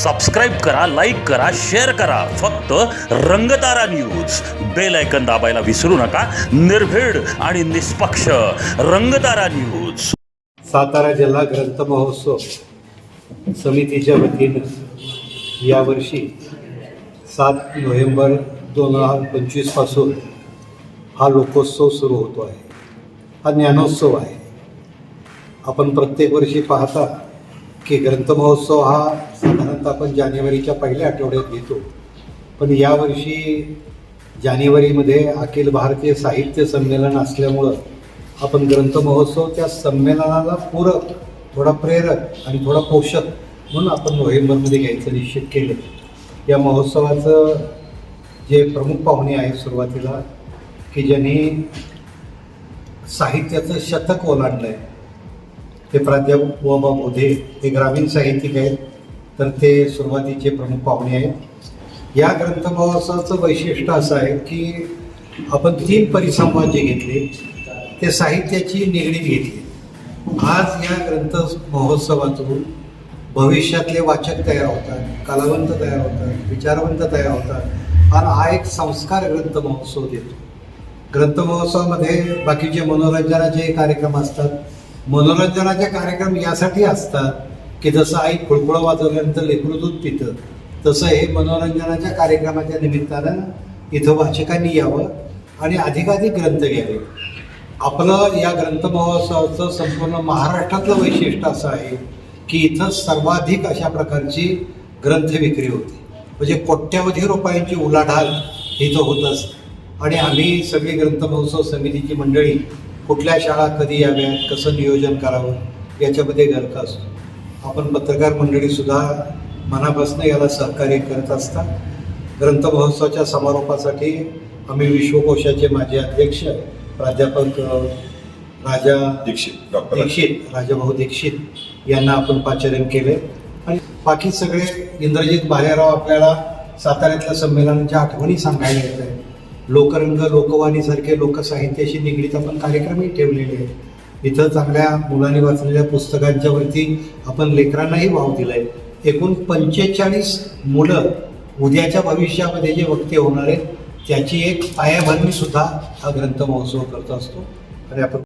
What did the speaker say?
Subscribe करा like करा share करा. फक्त रंगतारा न्यूज बेल ऐकन दाबायला विसरू नका. निर्भीड आणि निष्पक्ष रंगतारा न्यूज सातारा जिल्हा ग्रंथ महोत्सव समितीच्या वतीनं यावर्षी सात नोव्हेंबर दोन हजार पंचवीसपासून हा लोकोत्सव सुरू होतो आहे. हा ज्ञानोत्सव आहे. आपण प्रत्येक वर्षी पाहता की ग्रंथ महोत्सव हा साधारणतः आपण जानेवारीच्या पहिल्या आठवड्यात घेतो. पण यावर्षी जानेवारीमध्ये अखिल भारतीय साहित्य संमेलन असल्यामुळं आपण ग्रंथ महोत्सव त्या संमेलनाला पूरक थोडा प्रेरक आणि थोडा पोषक म्हणून आपण नोव्हेंबरमध्ये घ्यायचं निश्चित केलं. या महोत्सवाचं जे प्रमुख पाहुणे आहेत सुरुवातीला की ज्यांनी साहित्याचं शतक ओलांडलं आहे ते प्राध्यापक वबा बोधे हे ग्रामीण साहित्यिक आहेत. तर ते सुरुवातीचे प्रमुख पाहुणे आहेत. या ग्रंथ महोत्सवाचं वैशिष्ट्य असं आहे की आपण तीन परिसंवाद जे घेतले. ते साहित्याची निगडीत घेतली. आज या ग्रंथ महोत्सवातून भविष्यातले वाचक तयार होतात कलावंत तयार होतात विचारवंत तयार होतात. आणि हा एक संस्कार ग्रंथ महोत्सव देतो. ग्रंथ महोत्सवामध्ये बाकीचे मनोरंजनाचे कार्यक्रम असतात. मनोरंजनाचे कार्यक्रम यासाठी असतात की जसं आई खुळखुळं वाजवल्यानंतर लेकरू दूध पितं तसं हे मनोरंजनाच्या कार्यक्रमाच्या निमित्तानं इथं वाचकांनी यावं आणि अधिकाधिक ग्रंथ घ्यावे. आपलं या ग्रंथ महोत्सवाचं संपूर्ण महाराष्ट्रातलं वैशिष्ट्य असं आहे की इथं सर्वाधिक अशा प्रकारची ग्रंथ विक्री होते. म्हणजे कोट्यवधी रुपयांची उलाढाल इथं होत असते. आणि आम्ही सगळी ग्रंथ महोत्सव समितीची मंडळी कुठल्या शाळा कधी याव्यात कसं नियोजन करावं याच्यामध्ये गर्क असतो. आपण पत्रकार मंडळीसुद्धा मनापासून याला सहकार्य करत असतात ग्रंथ महोत्सवाच्या समारोपासाठी आम्ही विश्वकोशाचे माजी अध्यक्ष प्राध्यापक राजा दीक्षित डॉक्टर दीक्षित राजाभाऊ दीक्षित यांना आपण पाचारण केले. आणि बाकी सगळे इंद्रजित भालेराव आपल्याला साताऱ्यातल्या संमेलनाच्या आठवणी सांगायला येत आहे लोकरंग लोकवाणीसारखे लोकसाहित्याशी निगडीत आपण कार्यक्रमही ठेवलेले आहेत. इथं चांगल्या मुलांनी वाचलेल्या पुस्तकांच्या वरती आपण लेकरांनाही वाव दिला आहे एकूण पंचेचाळीस मुलं उद्याच्या भविष्यामध्ये जे वक्ते होणार आहेत त्याची एक पायाभरणी सुद्धा हा ग्रंथ महोत्सव करत असतो. आणि आपण